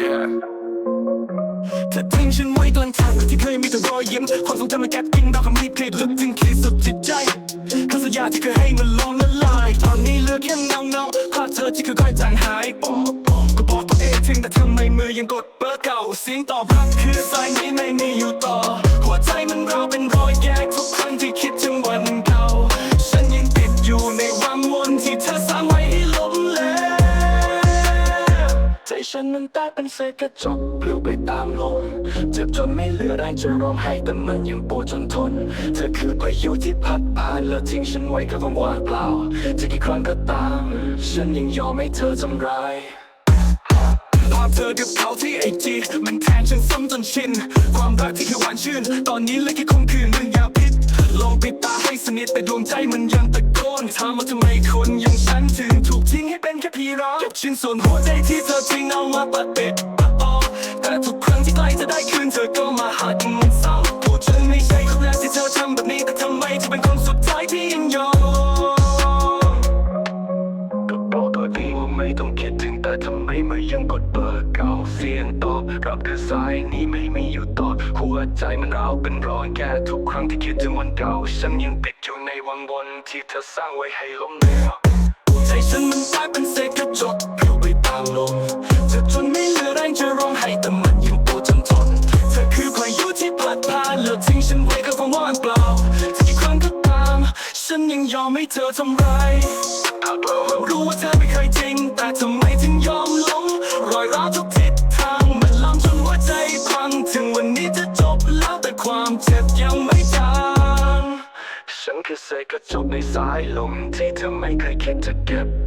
yeah เธอทิ้งฉันไว้กลางทางที่เคยมีแต่รอยยิ้มความทรงจำมันแกบกินเราคำมีบคลงลึกถึงขีดสุดจิตใจคำสัญญาที่เคยให้มันลงละลาย ตอนนี้เหลือแค่เงาเงาภาพเธอที่ค่อยๆจางหายโอ้ก็บอกตัวเองถึงแต่ทำไมมือยังกดเบอร์เก่าเสียงตอบรับคือสาย ฉันมันแตกเป็นเศษกระจกปลิวไปตามลมเจ็บจนไม่เหลือแรงจะร้องไห้แต่มันยังปวดจนทน เธอคือพายุที่พัดผ่านแล้วทิ้งฉันไว้กับความว่างเปล่าจะกี่ครั้งก็ตาม ฉันยังยอมให้เธอทำร้ายภาพเธอกับเขาที่ไอจีมันแทนฉันซ้ำจนชิน ความรักที่เคยหวานชื่น ตอนนี้เลยแค่คงคืนเรื่องยาพิษลองปิดตาให้สนิทแต่ดวงใจมันยังตะโกนถามว่าทำไมคนอย่างฉันถึง รักเก็บชิ้นส่วนหัวใจที่เธอทิ้งเอามาปัดเปิดปะออแต่ทุกครั้งที่ใกล้จะได้คืนเธอก็มาหาจนมันเศร้าพูดฉันไม่ใช่ครั้งแรกที่เธอทำแบบนี้แต่ทำไมเธอเป็นคนสุดท้ายที่ยังยอมก็บอกตัวเองว่าไม่ต้องคิดถึงแต่ทำไมมือยังกดเบอร์เก่าเสียงตอบรับคือสายนี้ไม่มีอยู่ต่อหัวใจมันเราวเป็นรอยแก่ทุกครั้งที่คิดถึงวันเก่าฉันยังติดอยู่ในวังวนที่เธอสร้างไว้ให้ล้มเหลว พัดผ่านแล้วทิ้งฉันไว้กับความว่างเปล่าจะกี่ครั้งก็ตาม ฉันยังยอมให้เธอทำร้ายรู้ว่าเธอไม่เคยจริง แต่ทำไมถึงยอมลงรอยร้าวทุกทิศทางมันลามจนหัวใจพัง ถึงวันนี้จะจบแล้วแต่ความเจ็บยังไม่จางฉันคือเศษกระจกในสายลมที่เธอไม่เคยคิดจะเก็บ